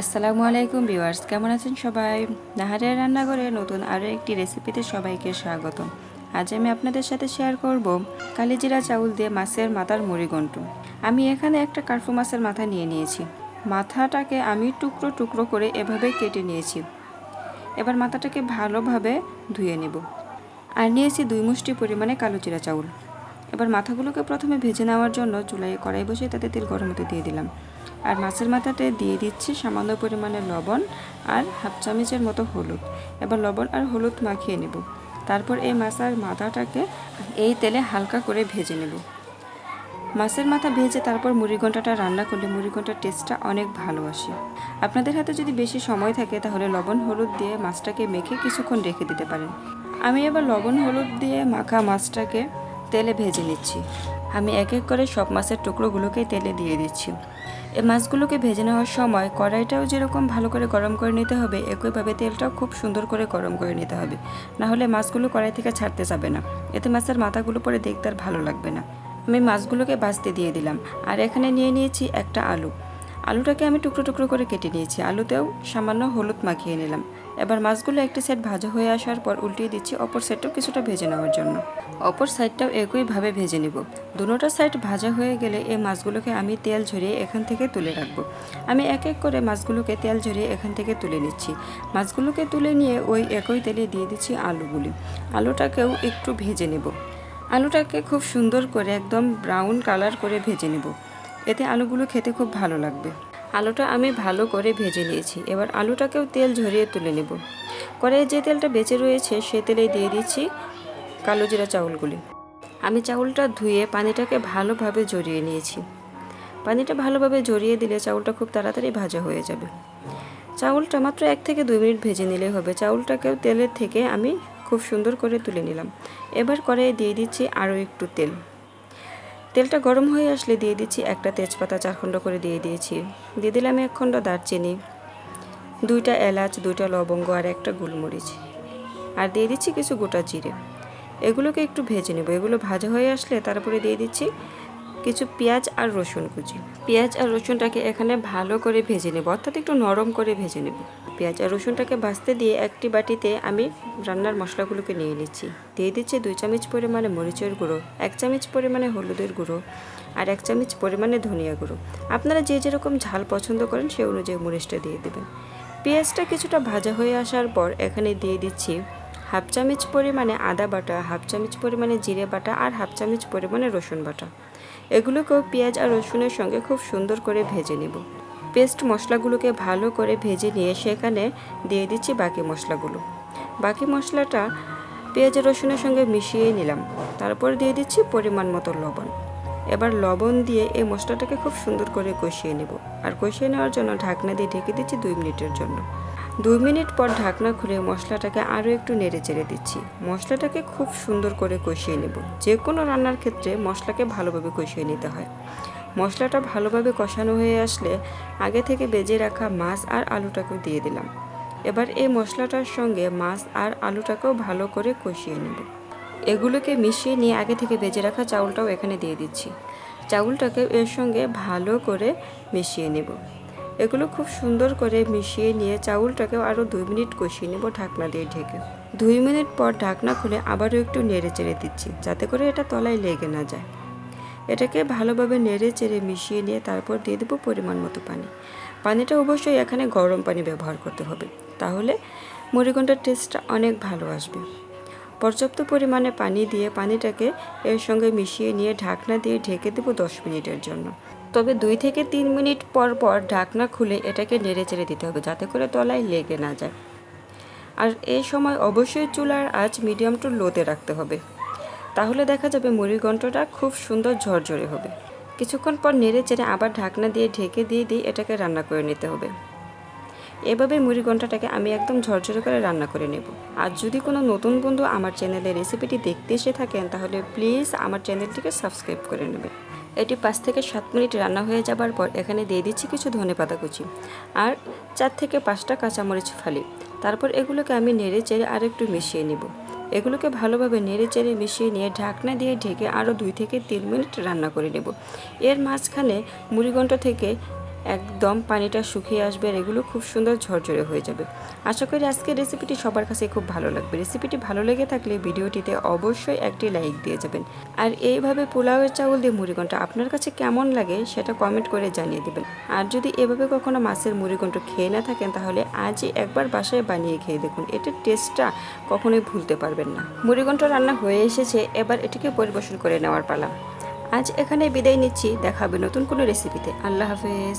আসসালামু আলাইকুম ভিউয়ার্স, কেমন আছেন সবাই? নাহারের রান্নাঘরে নতুন আরও একটি রেসিপিতে সবাইকে স্বাগত আজ আমি আপনাদের সাথে শেয়ার করব কালিজিরা চাউল দিয়ে মাছের মাথার মুড়িঘণ্ট আমি এখানে একটা কার্ফু মাছের মাথা নিয়ে নিয়েছি। মাথাটাকে আমি টুকরো টুকরো করে এভাবে কেটে নিয়েছি। এবার মাথাটাকে ভালোভাবে ধুয়ে নেব। আর নিয়েছি দুই মুষ্টি পরিমাণে কালো জিরা চাউল। এবার মাথাগুলোকে প্রথমে ভেজে নেওয়ার জন্য চুলায় কড়াই বসিয়ে তাতে তেল গরম হতে দিয়ে দিলাম। আর মাছের মাথাতে দিয়ে দিচ্ছি সামান্য পরিমাণে লবণ আর হাফ চামচের মতো হলুদ। এবার লবণ আর হলুদ মাখিয়ে নেব। তারপর এই মাছের মাথাটাকে এই তেলে হালকা করে ভেজে নেব। মাছের মাথা ভেজে তারপর মুড়িঘণ্টাটা রান্না করলে মুড়িঘণ্টার টেস্টটা অনেক ভালো আসে। আপনাদের হাতে যদি বেশি সময় থাকে তাহলে লবণ হলুদ দিয়ে মাছটাকে মেখে কিছুক্ষণ রেখে দিতে পারেন। আমি এবার লবণ হলুদ দিয়ে মাখা মাছটাকে তেলে ভেজে নিচ্ছি। আমি এক এক করে সব মাছের টুকরোগুলোকে তেলে দিয়ে দিচ্ছি। এই মাছগুলোকে ভেজে নেওয়ার সময় কড়াইটাও যেরকম ভালো করে গরম করে নিতে হবে, একইভাবে তেলটাও খুব সুন্দর করে গরম করে নিতে হবে। না হলে মাছগুলো কড়াই থেকে ছাড়তে যাবে না। এতে মাছের মাথাগুলো পরে দেখতে আর ভালো লাগবে না। আমি মাছগুলোকে বাছতে দিয়ে দিলাম। আর এখানে নিয়ে নিয়েছি একটা আলু। আলুটাকে আমি টুকরো টুকরো করে কেটে নিয়েছি। আলুতেও সামান্য হলুদ মাখিয়ে নিলাম। এবার মাছগুলো একটি সাইড ভাজা হয়ে আসার পর উল্টিয়ে দিচ্ছি, অপর সাইডটাও কিছুটা ভেজে নেওয়ার জন্য। অপর সাইডটাও একইভাবে ভেজে নেব। দুটোটা সাইড ভাজা হয়ে গেলে এই মাছগুলোকে আমি তেল ঝরিয়ে এখান থেকে তুলে রাখব। আমি এক এক করে মাছগুলোকে তেল ঝরিয়ে এখান থেকে তুলে নিচ্ছি। মাছগুলোকে তুলে নিয়ে ওই একই তেলে দিয়ে দিচ্ছি আলুগুলি। আলুটাকেও একটু ভেজে নেব। আলুটাকে খুব সুন্দর করে একদম ব্রাউন কালার করে ভেজে নেব। এতে আলুগুলো খেতে খুব ভালো লাগবে। আলুটা আমি ভালো করে ভেজে নিয়েছি। এবার আলুটাকেও তেল ঝরিয়ে তুলে নেব। কড়াইয়ে যে তেলটা বেঁচে রয়েছে, সে তেলে দিয়ে দিচ্ছি কালো জিরা চাউলগুলি। আমি চাউলটা ধুয়ে পানিটাকে ভালোভাবে জড়িয়ে নিয়েছি। পানিটা ভালোভাবে জড়িয়ে দিলে চাউলটা খুব তাড়াতাড়ি ভাজা হয়ে যাবে। চাউলটা মাত্র এক থেকে দুই মিনিট ভেজে নিলেই হবে। চাউলটাকেও তেলের থেকে আমি খুব সুন্দর করে তুলে নিলাম। এবার কড়াইয়ে দিয়ে দিচ্ছি আরও একটু তেল। তেলটা গরম হয়ে আসলে দিয়ে দিচ্ছি একটা তেজপাতা চার খণ্ড করে দিয়ে দিয়েছি। দিয়ে দিলাম এক খণ্ড দারচিনি, দুইটা এলাচ, দুইটা লবঙ্গ আর একটা গোলমরিচ। আর দিয়ে দিচ্ছি কিছু গোটা জিরে। এগুলোকে একটু ভেজে নেব। এগুলো ভাজা হয়ে আসলে তারপরে দিয়ে দিচ্ছি কিছু পেঁয়াজ আর রসুন কুচি। পেঁয়াজ আর রসুনটাকে এখানে ভালো করে ভেজে নেব, অর্থাৎ একটু নরম করে ভেজে নেব। পেঁয়াজ আর রসুনটাকে ভাজতে দিয়ে একটি বাটিতে আমি রান্নার মশলাগুলোকে নিয়ে নিচ্ছি। দিয়ে দিচ্ছি দুই চামচ পরিমাণে মরিচের গুঁড়ো, এক চামচ পরিমাণে হলুদের গুঁড়ো আর এক চামচ পরিমাণে ধনিয়া গুঁড়ো। আপনারা যে যেরকম ঝাল পছন্দ করেন সে অনুযায়ী মরিচটা দিয়ে দেবেন। পেঁয়াজটা কিছুটা ভাজা হয়ে আসার পর এখানে দিয়ে দিচ্ছি হাফ চামচ পরিমাণে আদা বাটা, হাফ চামচ পরিমাণে জিরে বাটা আর হাফ চামচ পরিমাণে রসুন বাটা। এগুলোকেও পেঁয়াজ আর রসুনের সঙ্গে খুব সুন্দর করে ভেজে নেব। পেস্ট মশলাগুলোকে ভালো করে ভেজে নিয়ে সেখানে দিয়ে দিচ্ছি বাকি মশলাগুলো। বাকি মশলাটা পেঁয়াজ রসুনের সঙ্গে মিশিয়ে নিলাম। তারপর দিয়ে দিচ্ছি পরিমাণ মতো লবণ। এবার লবণ দিয়ে এই মশলাটাকে খুব সুন্দর করে কষিয়ে নেব। আর কষিয়ে নেওয়ার জন্য ঢাকনা দিয়ে ঢেকে দিচ্ছি দুই মিনিটের জন্য। দুই মিনিট পর ঢাকনা খুলে মশলাটাকে আরও একটু নেড়ে চেড়ে দিচ্ছি। মশলাটাকে খুব সুন্দর করে কষিয়ে নেব। যে কোনো রান্নার ক্ষেত্রে মশলাকে ভালোভাবে কষিয়ে নিতে হয়। মশলাটা ভালোভাবে কষানো হয়ে আসলে আগে থেকে বেজে রাখা মাছ আর আলুটাকে দিয়ে দিলাম। এবার এই মশলাটার সঙ্গে মাছ আর আলুটাকেও ভালো করে কষিয়ে নেব। এগুলোকে মিশিয়ে নিয়ে আগে থেকে বেজে রাখা চাউলটাও এখানে দিয়ে দিচ্ছি। চাউলটাকে এর সঙ্গে ভালো করে মিশিয়ে নেব। এগুলো খুব সুন্দর করে মিশিয়ে নিয়ে চাউলটাকেও আরও দুই মিনিট কষিয়ে নেব ঢাকনা দিয়ে ঢেকে। দুই মিনিট পর ঢাকনা খুলে আবারও একটু নেড়ে চেড়ে দিচ্ছি, যাতে করে এটা তলায় লেগে না যায়। এটাকে ভালোভাবে নেড়ে চেড়ে মিশিয়ে নিয়ে তারপর দিয়ে দেবো পরিমাণ মতো পানি। পানিটা অবশ্যই এখানে গরম পানি ব্যবহার করতে হবে। তাহলে মুড়িঘণ্টার টেস্টটা অনেক ভালো আসবে। পর্যাপ্ত পরিমাণে পানি দিয়ে পানিটাকে এর সঙ্গে মিশিয়ে নিয়ে ঢাকনা দিয়ে ঢেকে দেবো দশ মিনিটের জন্য। তবে দুই থেকে তিন মিনিট পর পর ঢাকনা খুলে এটাকে নেড়ে চেড়ে দিতে হবে যাতে করে তলায় লেগে না যায়। আর এই সময় অবশ্যই চুলার আঁচ মিডিয়াম টু লোতে রাখতে হবে। তাহলে দেখা যাবে মুড়ির ঘন্টটা খুব সুন্দর ঝরঝরে হবে। কিছুক্ষণ পর নেড়ে চেড়ে আবার ঢাকনা দিয়ে ঢেকে দিয়ে দিয়ে এটাকে রান্না করে নিতে হবে। এভাবে মুড়ি ঘন্টাটাকে আমি একদম ঝরঝরে করে রান্না করে নেব। আর যদি কোনো নতুন বন্ধু আমার চ্যানেলের রেসিপিটি দেখতে এসে থাকেন, তাহলে প্লিজ আমার চ্যানেলটিকে সাবস্ক্রাইব করে নেবেন। এটি পাঁচ থেকে সাত মিনিট রান্না হয়ে যাবার পর এখানে দিয়ে দিচ্ছি কিছু ধনে পাতা কুচি আর চার থেকে পাঁচটা কাঁচামরিচ ফালি। তারপর এগুলোকে আমি নেড়ে চেড়ে আর একটু মিশিয়ে নেব। এগুলোকে ভালোভাবে নেড়ে চেড়ে মিশিয়ে নিয়ে ঢাকনা দিয়ে ঢেকে আরও দুই থেকে তিন মিনিট রান্না করে নেব। এর মাঝখানে মুড়িঘণ্টা থেকে একদম পানিটা শুকিয়ে আসবে আর এগুলো খুব সুন্দর ঝরঝরে হয়ে যাবে। আশা করি আজকের রেসিপিটি সবার কাছে খুব ভালো লাগবে। রেসিপিটি ভালো লেগে থাকলে ভিডিওটিতে অবশ্যই একটি লাইক দিয়ে যাবেন। আর এইভাবে পোলাওয়ের চাউল দিয়ে মুড়িঘণ্ট আপনার কাছে কেমন লাগে সেটা কমেন্ট করে জানিয়ে দেবেন। আর যদি এভাবে কখনো মাছের মুড়িঘণ্ট খেয়ে না থাকেন তাহলে আজই একবার বাসায় বানিয়ে খেয়ে দেখুন। এটার টেস্টটা কখনোই ভুলতে পারবেন না। মুড়িঘণ্ট রান্না হয়ে এসেছে, এবার এটিকে পরিবেশন করে নেওয়ার পালা। আজ এখানে বিদায় নিচ্ছি। দেখাবে নতুন কোনো রেসিপিতে আল্লাহ হাফেজ।